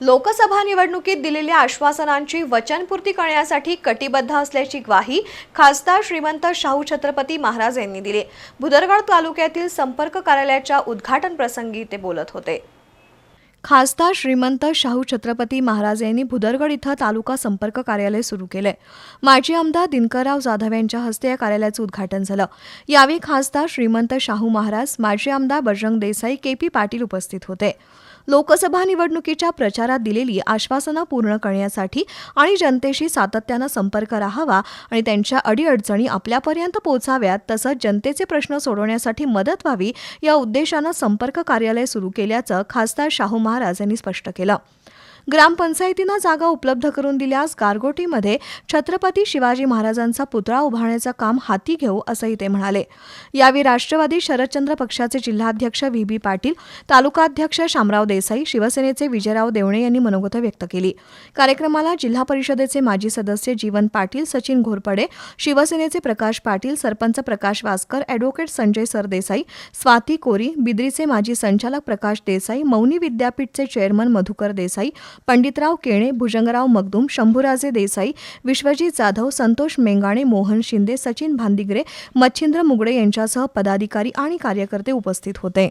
लोकसभा निवडणुकीत दिलेल्या आश्वासनांची वचनपूर्ती करण्यासाठी कटिबद्ध असल्याची ग्वाही खासदार श्रीमंत शाहू छत्रपती महाराज यांनी दिली. भुदरगड तालुक्यातील संपर्क कार्यालयाच्या उद्घाटन प्रसंगी ते बोलत होते. खासदार श्रीमंत शाहू छत्रपती महाराज यांनी भुदरगड इथं तालुका संपर्क कार्यालय सुरू केलंय. माजी आमदार दिनकरराव जाधव यांच्या हस्ते या कार्यालयाचं उद्घाटन झालं. यावेळी खासदार श्रीमंत शाहू महाराज माजी आमदार बजरंग देसाई के पी पाटील उपस्थित होते. लोकसभा निवडणुकीच्या प्रचारात दिलेली आश्वासनं पूर्ण करण्यासाठी आणि जनतेशी सातत्यानं संपर्क राहावा आणि त्यांच्या अडीअडचणी आपल्यापर्यंत पोहोचाव्यात तसंच जनतेचे प्रश्न सोडवण्यासाठी मदत व्हावी या उद्देशानं संपर्क कार्यालय सुरू केल्याचं खासदार शाहू महाराज यांनी स्पष्ट केलं. ग्रामपंचायतीनं जागा उपलब्ध करून दिल्यास गारगोटीमध्ये छत्रपती शिवाजी महाराजांचा पुतळा उभारण्याचं काम हाती घेऊ असंही ते म्हणाले. यावेळी राष्ट्रवादी शरदचंद्र पक्षाचे जिल्हाध्यक्ष व्ही बी पाटील तालुकाध्यक्ष शामराव देसाई शिवसेनेचे विजयराव देवणे यांनी मनोगत व्यक्त केली. कार्यक्रमाला जिल्हा परिषदेचे माजी सदस्य जीवन पाटील सचिन घोरपडे शिवसेनेचे प्रकाश पाटील सरपंच प्रकाश वासकर अॅडव्होकेट संजय सरदेसाई स्वाती कोरी बिद्रीचे माजी संचालक प्रकाश देसाई मौनी विद्यापीठचे चेअरमन मधुकर देसाई पंडितराव केणे भुजंगराव मगदूम शंभूराजे देसाई विश्वजीत जाधव संतोष मेंगाणे मोहन शिंदे सचिन भांदिगरे मच्छिंद्र मुगडे यांच्यासह पदाधिकारी आणि कार्यकर्ते उपस्थित होते.